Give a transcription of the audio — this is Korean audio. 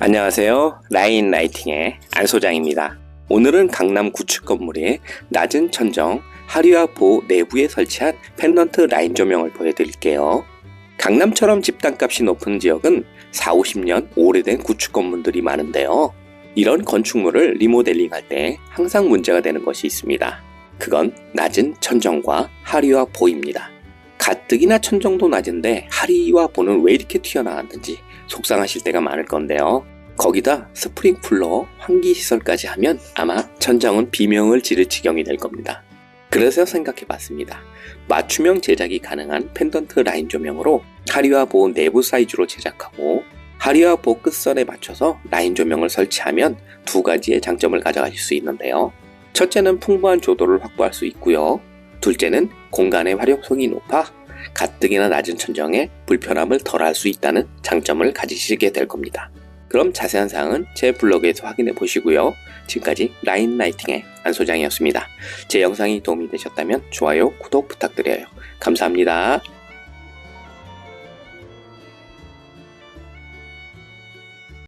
안녕하세요. 라인 라이팅의 안 소장입니다. 오늘은 강남 구축 건물의 낮은 천정 하리와 보 내부에 설치한 펜던트 라인 조명을 보여드릴게요. 강남처럼 집단값이 높은 지역은 4, 50년 오래된 구축 건물들이 많은데요. 이런 건축물을 리모델링 할 때 항상 문제가 되는 것이 있습니다. 그건 낮은 천정과 하리와 보입니다. 가뜩이나 천정도 낮은데 하리와 보는 왜 이렇게 튀어나왔는지 속상하실 때가 많을 건데요. 거기다 스프링 쿨러, 환기 시설까지 하면 아마 천정은 비명을 지를 지경이 될 겁니다. 그래서 생각해 봤습니다. 맞춤형 제작이 가능한 펜던트 라인 조명으로 하리와 보 내부 사이즈로 제작하고 하리와 보 끝선에 맞춰서 라인 조명을 설치하면 두 가지의 장점을 가져가실 수 있는데요. 첫째는 풍부한 조도를 확보할 수 있고요. 둘째는 공간의 활용성이 높아 가뜩이나 낮은 천정에 불편함을 덜 할 수 있다는 장점을 가지시게 될 겁니다. 그럼 자세한 사항은 제 블로그에서 확인해 보시고요. 지금까지 라인 라이팅의 안 소장이었습니다. 제 영상이 도움이 되셨다면 좋아요, 구독 부탁드려요. 감사합니다.